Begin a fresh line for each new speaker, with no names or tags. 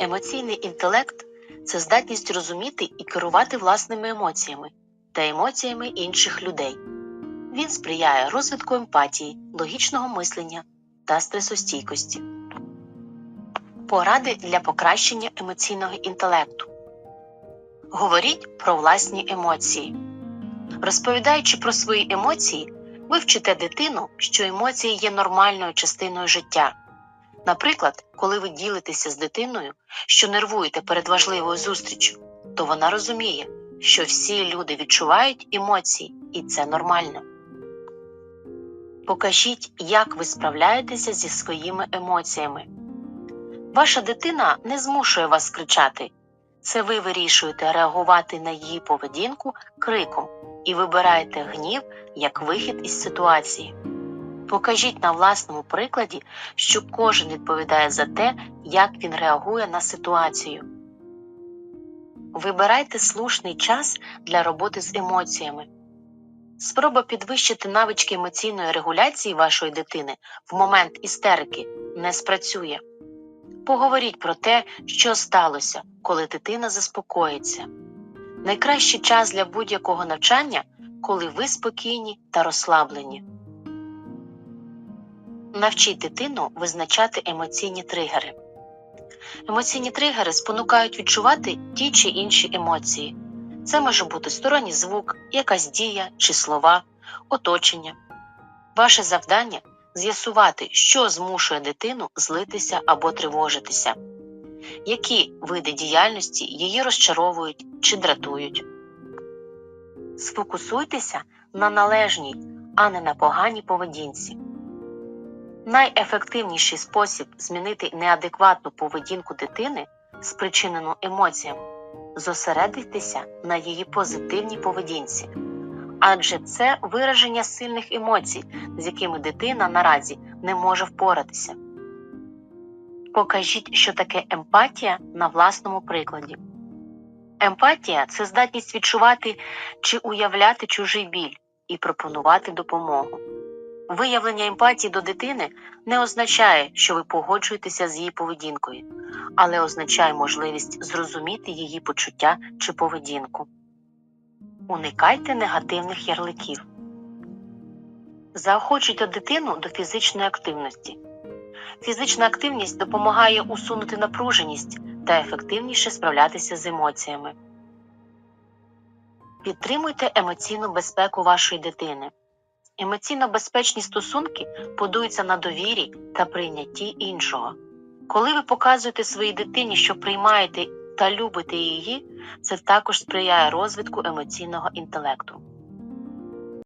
Емоційний інтелект це здатність розуміти і керувати власними емоціями та емоціями інших людей. Він сприяє розвитку емпатії, логічного мислення та стресостійкості. Поради для покращення емоційного інтелекту. Говоріть про власні емоції. Розповідаючи про свої емоції, ви вчите дитину, що емоції є нормальною частиною життя. Наприклад, коли ви ділитеся з дитиною, що нервуєте перед важливою зустрічю, то вона розуміє, що всі люди відчувають емоції, і це нормально. Покажіть, як ви справляєтеся зі своїми емоціями. Ваша дитина не змушує вас кричати. Це ви вирішуєте реагувати на її поведінку криком і вибираєте гнів як вихід із ситуації. Покажіть на власному прикладі, що кожен відповідає за те, як він реагує на ситуацію. Вибирайте слушний час для роботи з емоціями. Спроба підвищити навички емоційної регуляції вашої дитини в момент істерики не спрацює. Поговоріть про те, що сталося, коли дитина заспокоїться. Найкращий час для будь-якого навчання, коли ви спокійні та розслаблені. Навчіть дитину визначати емоційні тригери. Емоційні тригери спонукають відчувати ті чи інші емоції. Це може бути сторонній звук, якась дія чи слова, оточення. Ваше завдання з'ясувати, що змушує дитину злитися або тривожитися, які види діяльності її розчаровують чи дратують. Сфокусуйтеся на належній, а не на поганій поведінці. Найефективніший спосіб змінити неадекватну поведінку дитини, спричинену емоціями, зосередитися на її позитивній поведінці, адже це вираження сильних емоцій, з якими дитина наразі не може впоратися. Покажіть, що таке емпатія на власному прикладі. Емпатія це здатність відчувати чи уявляти чужий біль і пропонувати допомогу. Виявлення емпатії до дитини не означає, що ви погоджуєтеся з її поведінкою, але означає можливість зрозуміти її почуття чи поведінку. Уникайте негативних ярликів. Заохочуйте дитину до фізичної активності. Фізична активність допомагає усунути напруженість та ефективніше справлятися з емоціями. Підтримуйте емоційну безпеку вашої дитини. Емоційно безпечні стосунки будуються на довірі та прийнятті іншого. Коли ви показуєте своїй дитині, що приймаєте та любите її, це також сприяє розвитку емоційного інтелекту.